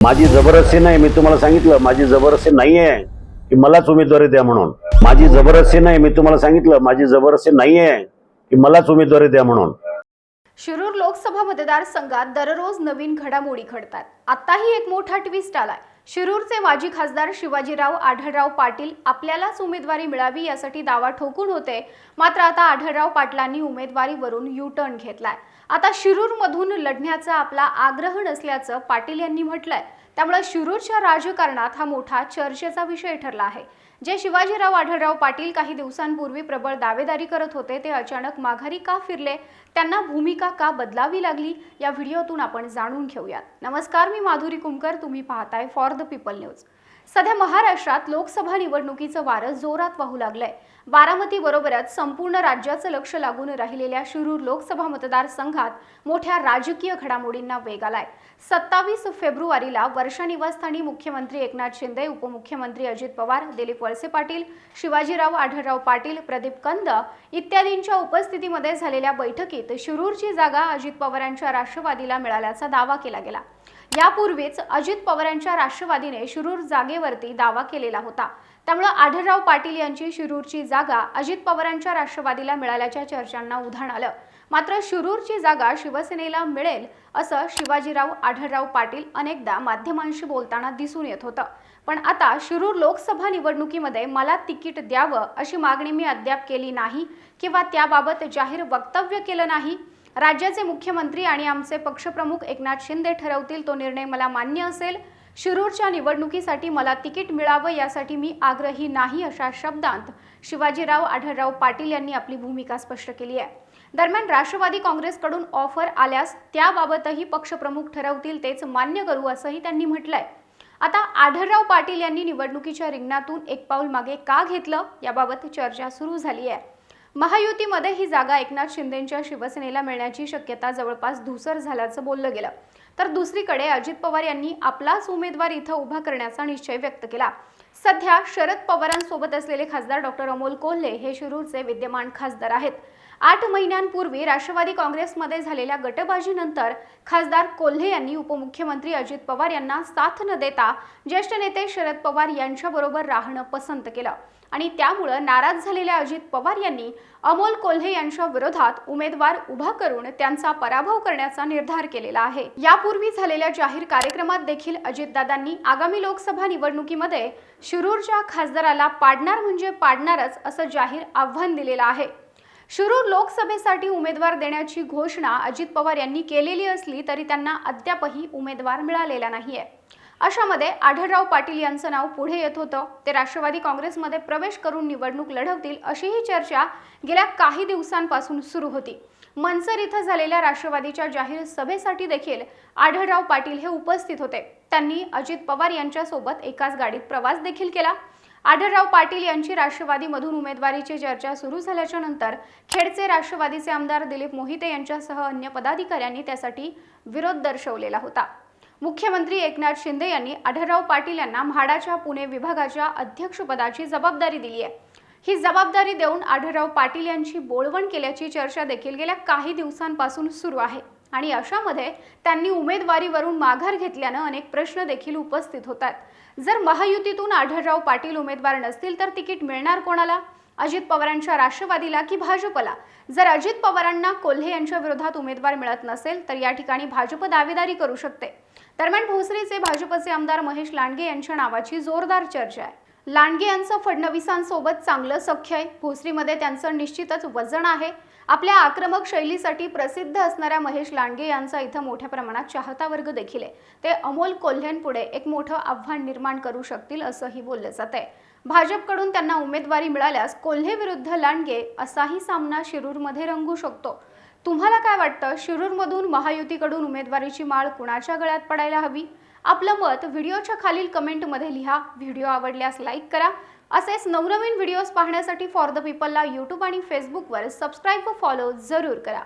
माझी जबरदस्ती नाही मी तुम्हाला सांगितलं माझी जबरदस्ती नाही आहे की मलाच उमेदवारी द्या म्हणून. माझी जबरदस्ती नाही मी तुम्हाला सांगितलं माझी जबरदस्ती नाही आहे की मलाच उमेदवारी द्या म्हणून. शिरूर लोकसभा मतदारसंघात दररोज नवीन घडामोडी घडतात. आताही एक मोठा ट्विस्ट आलाय. शिरूरचे माजी खासदार शिवाजीराव आढळराव पाटील आपल्यालाच उमेदवारी मिळावी यासाठी दावा ठोकून होते. मात्र आता आढळराव पाटलांनी उमेदवारीवरून यू टर्न घेतलाय. आता शिरूरमधून लढण्याचा आपला आग्रह नसल्याचं पाटील यांनी म्हटलंय. त्यामुळे शिरूरच्या राजकारणात हा मोठा चर्चेचा विषय ठरला आहे. जे शिवाजीराव आढळराव पाटील काही दिवसांपूर्वी प्रबळ दावेदारी करत होते ते अचानक माघारी का फिरले? त्यांना भूमिका का बदलावी लागली? या व्हिडिओतून आपण जाणून घेऊयात. नमस्कार मी माधुरी कुमकर. तुम्ही पाहताय फॉर द पीपल न्यूज सध्या महाराष्ट्रात लोकसभा निवडणुकीचं वारं जोरात वाहू लागलंय. बारामती बरोबरच संपूर्ण राज्याचं लक्ष लागून राहिलेल्या शिरूर लोकसभा मतदारसंघात मोठ्या राजकीय घडामोडींना वेग आलाय. सत्तावीस फेब्रुवारीला वर्षा निवासस्थानी मुख्यमंत्री एकनाथ शिंदे उपमुख्यमंत्री अजित पवार दिलीप वळसे पाटील शिवाजीराव आढळराव पाटील प्रदीप कंद इत्यादींच्या उपस्थितीमध्ये झालेल्या बैठकीत शिरूरची जागा अजित पवारांच्या राष्ट्रवादीला मिळाल्याचा दावा केला गेला. यापूर्वीच अजित पवारांच्या राष्ट्रवादीने शिरूर जागेवरती दावा केलेला होता. त्यामुळे आढळराव पाटील यांची शिरूरची जागा अजित पवारांच्या राष्ट्रवादीला मिळाल्याच्या चर्चांना उधाण आलं. मात्र शिरूरची जागा शिवसेनेला मिळेल असं शिवाजीराव आढळराव पाटील अनेकदा माध्यमांशी बोलताना दिसून येत होतं. पण आता शिरूर लोकसभा निवडणुकीमध्ये मला तिकीट द्यावं अशी मागणी मी अद्याप केली नाही किंवा त्याबाबत जाहीर वक्तव्य केलं नाही? राज्याचे मुख्यमंत्री आणि आमचे पक्षप्रमुख एकनाथ शिंदे ठरवतील तो निर्णय मला मान्य असेल? शिरूरच्या निवडणुकीसाठी मला तिकीट मिळावं यासाठी मी आग्रही नाही अशा शब्दांत शिवाजीराव आढळराव पाटील यांनी आपली भूमिका स्पष्ट केली आहे. दरम्यान राष्ट्रवादी काँग्रेसकडून ऑफर आल्यास त्याबाबतही पक्षप्रमुख ठरवतील तेच मान्य करू असंही त्यांनी म्हटलंय. आता आढळराव पाटील यांनी निवडणुकीच्या रिंगणातून एक पाऊल मागे का घेतलं? याबाबत चर्चा सुरू झाली आहे. महायुतीमध्ये ही जागा एकनाथ शिंदेच्या शिवसेनेला मिळण्याची शक्यता जवळपास धुसर झाल्याचं बोललं गेलं. तर दुसरीकडे अजित पवार यांनी आपलाच उमेदवार इथं उभा करण्याचा निश्चय व्यक्त केला. सध्या शरद पवारांसोबत असलेले खासदार डॉक्टर अमोल कोल्हे हे शिरूरचे विद्यमान खासदार आहेत. आठ महिन्यांपूर्वी राष्ट्रवादी काँग्रेसमध्ये झालेल्या गटबाजीनंतर खासदार कोल्हे यांनी उपमुख्यमंत्री अजित पवार यांना साथ न देता ज्येष्ठ नेते शरद पवार यांच्याबरोबर राहणं पसंत केलं. आणि त्यामुळं नाराज झालेल्या अजित पवार यांनी अमोल कोल्हे यांच्या विरोधात उमेदवार उभा करून त्यांचा पराभव करण्याचा निर्धार केलेला आहे. यापूर्वी झालेल्या जाहीर कार्यक्रमात देखील अजितदादांनी आगामी लोकसभा निवडणुकीमध्ये शिरूरच्या खासदाराला पाडणार म्हणजे पाडणारच असं जाहीर आव्हान दिलेलं आहे. शिरूर लोकसभेसाठी उमेदवार देण्याची घोषणा अजित पवार यांनी केलेली असली तरी त्यांना अद्यापही उमेदवार मिळालेला नाहीये. अशामध्ये आढळराव पाटील यांचं नाव पुढे येत होतं. ते राष्ट्रवादी काँग्रेसमध्ये प्रवेश करून निवडणूक लढवतील अशीही चर्चा गेल्या काही दिवसांपासून सुरू होती. मनसर इथं झालेल्या राष्ट्रवादीच्या जाहीर सभेसाठी देखील आढळराव पाटील हे उपस्थित होते. त्यांनी अजित पवार यांच्यासोबत एकाच गाडीत प्रवास देखील केला. आढळराव पाटील यांची राष्ट्रवादीमधून उमेदवारीची चर्चा सुरू झाल्याच्यानंतर खेडचे राष्ट्रवादीचे आमदार दिलीप मोहिते यांच्यासह अन्य पदाधिकाऱ्यांनी त्यासाठी विरोध दर्शवलेला होता. मुख्यमंत्री एकनाथ शिंदे यांनी आढळराव पाटील यांना म्हाडाच्या पुणे विभागाच्या अध्यक्षपदाची जबाबदारी दिली आहे ही जबाबदारी देऊन आढळराव पाटील यांची बोलवण केल्याची चर्चा देखील गेल्या काही दिवसांपासून सुरू आहे आणि अशामध्ये त्यांनी उमेदवारीवरून माघार घेतल्यानं अनेक प्रश्न देखील उपस्थित होतात. जर महायुतीतून आढळराव पाटील उमेदवार नसतील तर तिकीट मिळणार कोणाला? अजित पवारांच्या राष्ट्रवादीला की भाजपला? जर अजित पवारांना कोल्हे यांच्या विरोधात उमेदवार मिळत नसेल तर या ठिकाणी भाजप दावेदारी करू शकते. दरम्यान भोसरीचे भाजपचे आमदार महेश लांडगे यांच्या नावाची जोरदार चर्चा आहे. लांडगे यांचं फडणवीसांसोबत चांगलं सख्य आहे. भोसरीमध्ये त्यांचं निश्चितच वजन आहे. आपल्या आक्रमक शैलीसाठी प्रसिद्ध असणाऱ्या महेश लांडगे यांचा इथं मोठ्या प्रमाणात चाहता वर्ग देखील आहे. ते अमोल कोल्ह्यांपुढे एक मोठं आव्हान निर्माण करू शकतील असंही बोललं जात आहे भाजपकडून त्यांना उमेदवारी मिळाल्यास कोल्हे विरुद्ध लांडगे असाही सामना शिरूरमध्ये रंगू शकतो. तुम्हाला काय वाटतं? शिरूरमधून महायुतीकडून उमेदवारीची माळ कुणाच्या गळ्यात पडायला हवी? आपलं मत व्हिडिओच्या खालील कमेंटमध्ये लिहा. व्हिडिओ आवडल्यास लाईक करा. असेच नवनवीन व्हिडिओज पाहण्यासाठी फॉर द पीपलला यूट्यूब आणि फेसबुकवर सबस्क्राईब व फॉलो जरूर करा.